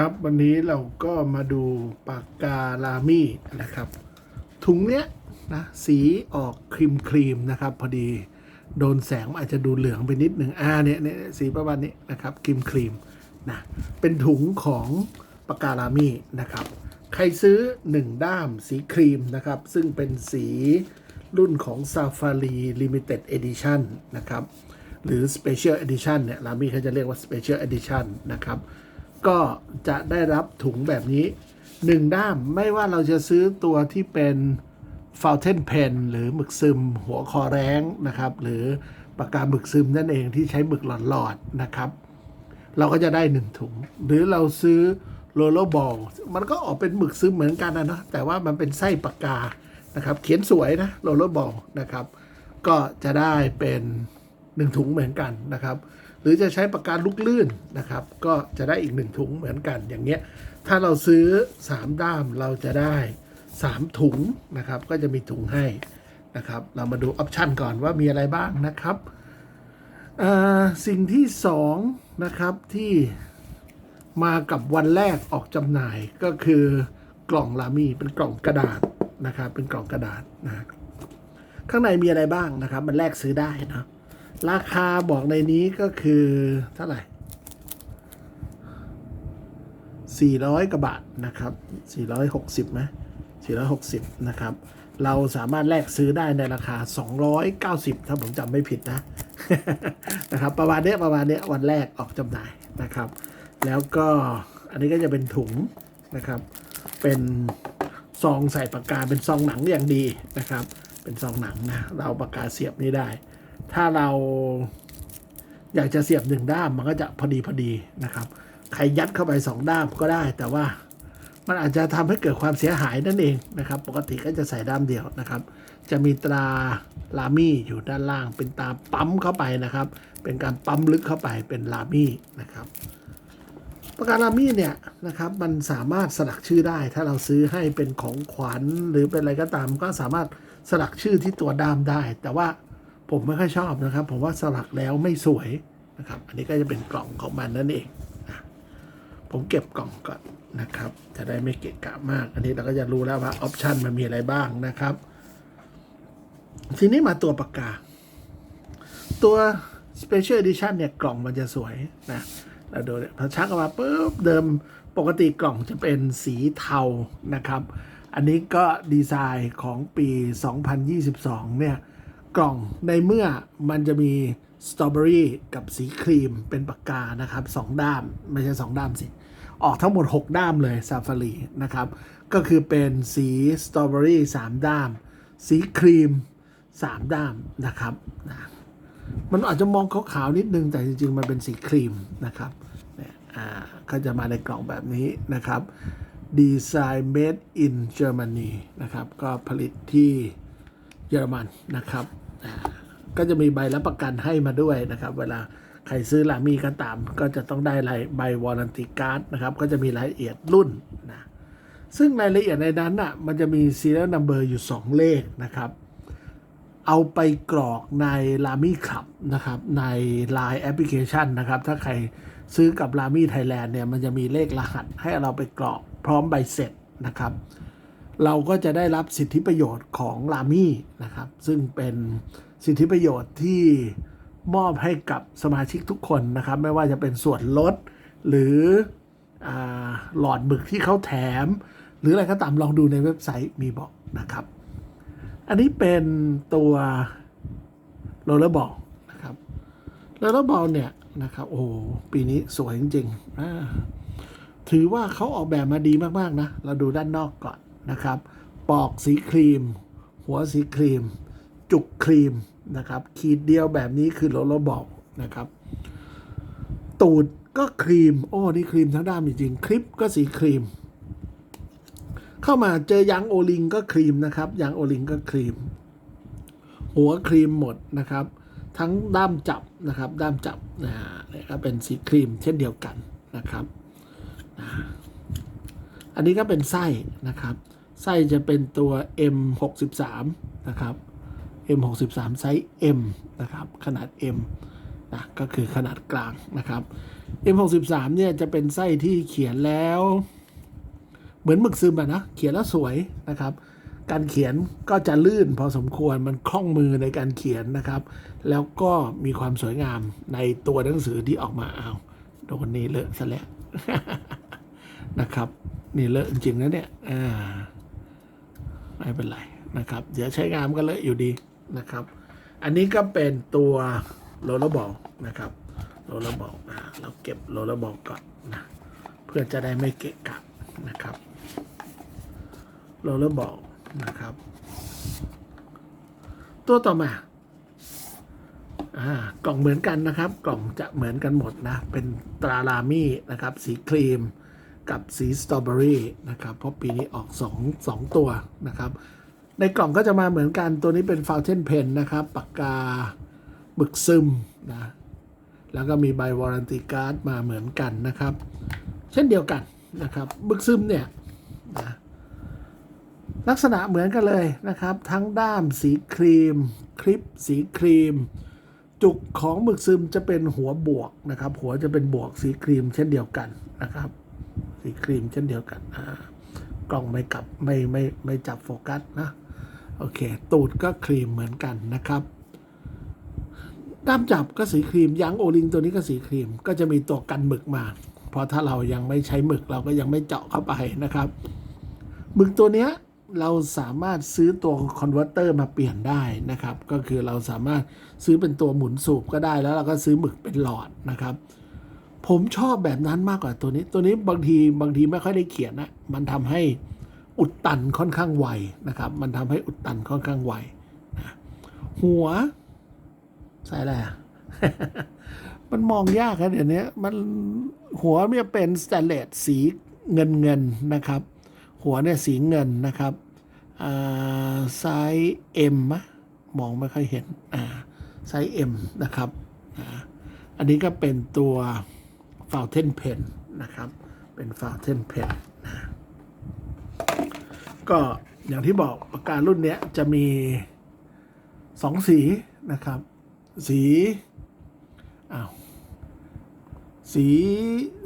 ครับ วันนี้เราก็มาดูปากกาลามี่นะครับ ถุงเนี้ยนะสีออกครีมครีมนะครับ พอดีโดนแสงอาจจะดูเหลืองไปนิดหนึ่งอ่าเนี่ยเนี่ยสีประมาณนี้นะครับครีมครีมนะเป็นถุงของปากกาลามี่นะครับ ใครซื้อ 1 ด้ามสีครีมนะครับ ซึ่งเป็นสีรุ่นของ Safari Limited Edition นะครับ หรือ Special Edition เนี่ยลามี่เขาจะเรียกว่า Special Edition นะครับ ก็จะได้รับถุงแบบนี้ 1 ด้ามไม่ว่าเราจะซื้อตัวที่เป็น Fountain Pen หรือหมึกซึมหัวคอแรงนะครับ หรือปากกาหมึกซึมนั่นเองที่ใช้หมึกหลอดๆนะครับ เราก็จะได้หนึ่งถุง หรือเราซื้อโรลเลอร์บอลมันก็ออกเป็นหมึกซึมเหมือนกันนะเนาะแต่ว่ามันเป็นไส้ปากกานะครับเขียนสวยนะโรลเลอร์บอลนะครับ ก็จะได้เป็นหนึ่งถุงเหมือนกันนะครับ รือจะใช้ปากกาลูกลื่นนะครับ ก็จะได้อีกหนึ่งถุงเหมือนกันอย่างเงี้ยถ้าเราซื้อ 3 ด้ามเราจะได้ 3 ถุงนะครับ ก็จะมีถุงให้นะครับ เรามาดูออปชันก่อนว่ามีอะไรบ้างนะครับสิ่งที่สองนะครับที่มากับวันแรกออกจำหน่ายก็คือกล่องลามีเป็นกล่องกระดาษนะครับ เป็นกล่องกระดาษนะข้างในมีอะไรบ้างนะครับ มันแลกซื้อได้นะ ราคาบอกในนี้ก็คือเท่าไหร่ 400 กว่าบาทนะครับ 460ไหม460 นะครับ เราสามารถแลกซื้อได้ในราคา 290 ถ้าผมจำไม่ผิดนะ นะครับ ประมาณเนี้ยประมาณเนี้ยวันแรกออกจำหน่ายนะครับ แล้วก็อันนี้ก็จะเป็นถุงนะครับ เป็นซองใส่ปากกาเป็นซองหนังอย่างดีนะครับ เป็นซองหนังนะ เราเอาปากกาเสียบนี่ได้ ถ้าเราอยากจะเสียบหนึ่งด้ามมันก็จะพอดีพอดีนะครับใครยัดเข้าไปสองด้ามก็ได้ แต่ว่ามันอาจจะทำให้เกิดความเสียหายนั่นเองนะครับ ปกติก็จะใส่ด้ามเดียวนะครับ จะมีตราลามี่อยู่ด้านล่าง เป็นตาปั๊มเข้าไปนะครับ เป็นการปั๊มลึกเข้าไปเป็นลามี่นะครับปากกาลามี่เนี่ยนะครับมันสามารถสลักชื่อได้ ถ้าเราซื้อให้เป็นของขวัญหรือเป็นอะไรก็ตาม ก็สามารถสลักชื่อที่ตัวด้ามได้ แต่ว่า ผมไม่ค่อยชอบนะครับ ผมว่าสลักแล้วไม่สวยนะครับ อันนี้ก็จะเป็นกล่องของมันนั่นเองนะผมเก็บกล่องก่อนนะครับ จะได้ไม่เกะกะมาก อันนี้เราก็จะรู้แล้วว่าออปชันมันมีอะไรบ้างนะครับ ทีนี้มาตัวปากกา ตัว Special Edition เนี่ยกล่องมันจะสวยนะเราดูเนี่ยพอชักออกมาปุ๊บเดิมปกติกล่องจะเป็นสีเทานะครับ อันนี้ก็ดีไซน์ของปี 2022 เนี่ย กล่องในเมื่อมันจะมีสตรอเบอรี่กับสีครีมเป็นปากกานะครับสองด้าม ไม่ใช่สองด้ามสิ ออกทั้งหมด 6 ด้ามเลยซาฟารีนะครับ ก็คือเป็นสีสตรอเบอรี่3ด้าม สีครีม 3 ด้ามนะครับนะมันอาจจะมองขาวๆนิดนึง แต่จริงๆ มันเป็นสีครีมนะครับเนี่ยอ่าก็จะมาในกล่องแบบนี้นะครับ Design Made in Germany นะครับ ก็ผลิตที่เยอรมันนะครับ ก็จะมีใบรับประกันให้มาด้วยนะครับ เวลาใครซื้อลามี่ก็ตาม ก็จะต้องได้ลายใบวอร์ a n ตีการ์ดนะครับ ก็จะมีรายละเอียดรุ่นนะซึ่งรายละเอียดในนั้นอะมันจะมี serial number อยู่ 2 เลขนะครับ เอาไปกรอกใน Lamy Club นะครับใน Line Application นะครับ ถ้าใครซื้อกับ Lamy Thailand เนี่ยมันจะมีเลขรหัสให้เราไปกรอกพร้อมใบเสร็จนะครับ เราก็จะได้รับสิทธิประโยชน์ของลามี่นะครับ ซึ่งเป็นสิทธิประโยชน์ที่มอบให้กับสมาชิกทุกคนนะครับ ไม่ว่าจะเป็นส่วนลดหรืออหลอดหมึกที่เขาแถม หรืออะไรก็ตามลองดูในเว็บไซต์มีบอกนะครับ อันนี้เป็นตัวโรลเลอร์บอลนะครับโรลเลอร์บอลเนี่ยนะครับโอ้ปีนี้สวยจริงๆถือว่าเขาออกแบบมาดีมากๆนะ เราดูด้านนอกก่อน นะครับ ปอกสีครีม หัวสีครีม จุกครีมนะครับ ขีดเดียวแบบนี้คือโรลเลอร์บอลนะครับ ตูดก็ครีม โอ้ นี่ครีมทั้งด้านจริง คลิปก็สีครีม เข้ามาเจอยางโอลิงก็ครีมนะครับยางโอลิงก็ครีม หัวครีมหมดนะครับ ทั้งด้ามจับนะครับ ด้ามจับนะฮะนี่ก็เป็นสีครีมเช่นเดียวกันนะครับ อันนี้ก็เป็นไส้นะครับ ไส้จะเป็นตัว M63 นะครับ M63 ไซส์ M นะครับ ขนาด M นะก็คือขนาดกลางนะครับ M63 เนี่ยจะเป็นไส้ที่เขียนแล้ว เหมือนหมึกซึมอะนะ เขียนแล้วสวยนะครับ การเขียนก็จะลื่นพอสมควรมันคล่องมือในการเขียนนะครับ แล้วก็มีความสวยงามในตัวหนังสือที่ออกมาเอาโดนนี้เลอะซะแล้วนะครับ นี่เลอะจริงๆนะเนี่ยอ่า ไม่เป็นไรนะครับ เดี๋ยวใช้งานก็เลอะอยู่ดีนะครับ อันนี้ก็เป็นตัวโรลเลอร์บอลนะครับโรลเลอร์บอลอ่าเราเก็บโรลเลอร์บอลก่อนนะเพื่อจะได้ไม่เกะกะนะครับโรลเลอร์บอลนะครับ ตัวต่อมาอ่ากล่องเหมือนกันนะครับ กล่องจะเหมือนกันหมดนะ เป็นตรารามี่นะครับ สีครีม กับสีสตรอเบอรี่นะครับ เพราะปีนี้ออก 2 2 ตัวนะครับ ในกล่องก็จะมาเหมือนกันตัวนี้เป็น Fountain Pen นะครับ ปากกาหมึกซึมนะ แล้วก็มีใบวารันตีการ์ดมาเหมือนกันนะครับ เช่นเดียวกันนะครับหมึกซึมเนี่ยนะลักษณะเหมือนกันเลยนะครับ ทั้งด้ามสีครีม คลิปสีครีม จุกของหมึกซึมจะเป็นหัวบวกนะครับ หัวจะเป็นบวกสีครีมเช่นเดียวกันนะครับ สีครีมเช่นเดียวกันกล้องไม่กลับไม่ไม่ไม่จับโฟกัสนะโอเค ตูดก็ครีมเหมือนกันนะครับด้ามจับก็สีครีมยางโอลิงตัวนี้ก็สีครีม ก็จะมีตัวกันหมึกมา เพราะถ้าเรายังไม่ใช้หมึกเราก็ยังไม่เจาะเข้าไปนะครับหมึกตัวเนี้ยเราสามารถซื้อตัวคอนเวอร์เตอร์มาเปลี่ยนได้นะครับ ก็คือเราสามารถซื้อเป็นตัวหมุนสูบก็ได้แล้วเราก็ซื้อหมึกเป็นหลอดนะครับ ผมชอบแบบนั้นมากกว่าตัวนี้ ตัวนี้บางทีบางทีไม่ค่อยได้เขียนนะมันทำให้อุดตันค่อนข้างไวนะครับ มันทำให้อุดตันค่อนข้างไวนะหัว ใส่อะไรอะมันมองยากครับเดี๋ยวนี้มันหัวเนี่ยเป็นสแตนเลสสีเงินเงินนะครับ หัวเนี่ยสีเงินนะครับไซส์เอ็มะมองไม่ค่อยเห็นไซส์เอ็มนะครับ อันนี้ก็เป็นตัว Fountain Pen นะครับ เป็น Fountain Pen นะก็อย่างที่บอกปากการุ่นเนี้ยจะมีสองสีนะครับ สีอ้าวสี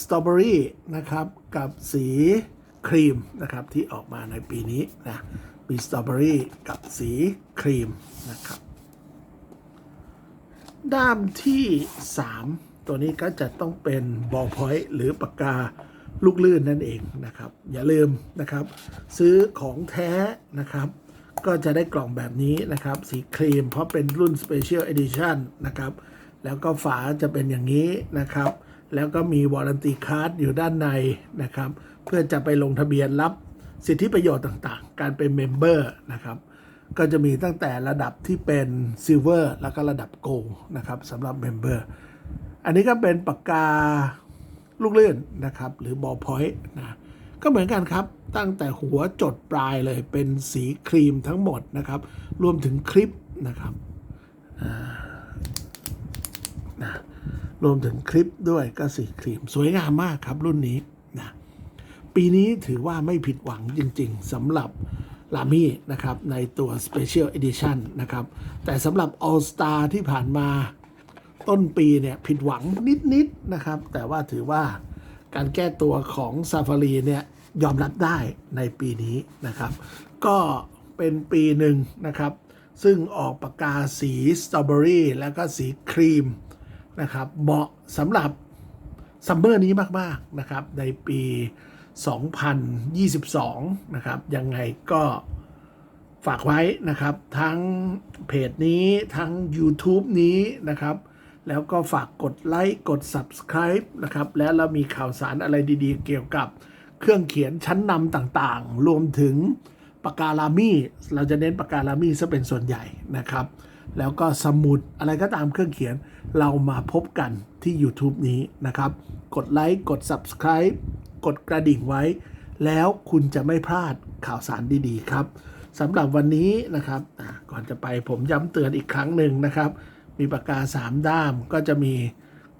สตรอเบอรี่นะครับ กับสีครีมนะครับ ที่ออกมาในปีนี้นะมีสตรอเบอรี่กับสีครีมนะครับ ด้ามที่ 3 ตัวนี้ก็จะต้องเป็นบอลพอยต์หรือปากกาลูกลื่นนั่นเองนะครับ อย่าลืมนะครับ ซื้อของแท้นะครับ ก็จะได้กล่องแบบนี้นะครับ สีครีมเพราะเป็นรุ่น Special Edition นะครับ แล้วก็ฝาจะเป็นอย่างนี้นะครับ แล้วก็มีวอรันตีการ์ดอยู่ด้านในนะครับ เพื่อจะไปลงทะเบียนรับสิทธิประโยชน์ต่างๆ การเป็นเมมเบอร์นะครับ ก็จะมีตั้งแต่ระดับที่เป็นซิลเวอร์แล้วก็ระดับโกลนะครับสำหรับเมมเบอร์ อันนี้ก็เป็นปากกาลูกเลื่อนนะครับ หรือบอพอยต์นะก็เหมือนกันครับ ตั้งแต่หัวจดปลายเลยเป็นสีครีมทั้งหมดนะครับ รวมถึงคลิปนะครับนะรวมถึงคลิปด้วยก็สีครีมสวยงามมากครับรุ่นนี้นะปีนี้ถือว่าไม่ผิดหวังจริง ๆสำหรับลามี่นะครับในตัว Special Edition นะครับ แต่สำหรับ All Star ที่ผ่านมา ต้นปีเนี่ยผิดหวังนิดๆนะครับ แต่ว่าถือว่าการแก้ตัวของซาฟารีเนี่ยยอมรับได้ในปีนี้นะครับ ก็เป็นปีหนึ่งนะครับ ซึ่งออกปากกาสีสตรอเบอรี่แล้วก็สีครีมนะครับ เหมาะสำหรับซัมเมอร์นี้มาก ๆ นะครับ ในปี 2022 นะครับ ยังไงก็ฝากไว้นะครับ ทั้งเพจนี้ทั้ง YouTube นี้นะครับ แล้วก็ฝากกดไลค์กด Subscribe นะครับ แล้วเรามีข่าวสารอะไรดีๆ เกี่ยวกับเครื่องเขียนชั้นนำต่างๆ รวมถึงปากกาลามี่เราจะเน้นปากกาลามี่ซะเป็นส่วนใหญ่นะครับ แล้วก็สมุดอะไรก็ตามเครื่องเขียนเรามาพบกันที่ YouTube นี้นะครับ กดไลค์กด Subscribe กดกระดิ่งไว้ แล้วคุณจะไม่พลาดข่าวสารดีๆ ครับสำหรับวันนี้นะครับก่อนจะไปผมย้ำเตือนอีกครั้งหนึ่งนะครับ มีปากกา 3 ด้าม ก็จะมี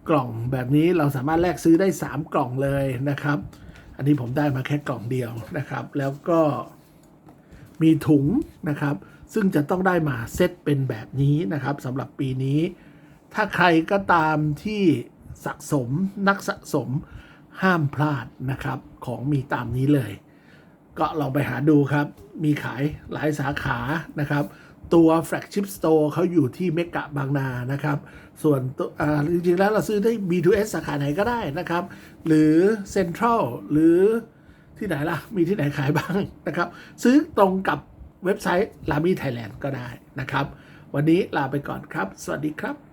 กล่องแบบนี้เราสามารถแลกซื้อได้ 3 กล่องเลยนะครับ อันนี้ผมได้มาแค่กล่องเดียวนะครับ แล้วก็มีถุงนะครับ ซึ่งจะต้องได้มาเซตเป็นแบบนี้นะครับสำหรับปีนี้ ถ้าใครก็ตามที่สะสมนักสะสมห้ามพลาดนะครับของมีตามนี้เลย ก็ลองไปหาดูครับ มีขายหลายสาขานะครับ ตัว flagship store เขาอยู่ที่เมกะบางนานะครับ ส่วนตัวจริงๆแล้วเราซื้อได้ B2S สาขาไหนก็ได้นะครับ หรือเซ็นทรัลหรือที่ไหนล่ะ มีที่ไหนขายบ้างนะครับ ซื้อตรงกับเว็บไซต์ Lamy Thailand ก็ได้นะครับ วันนี้ลาไปก่อนครับ สวัสดีครับ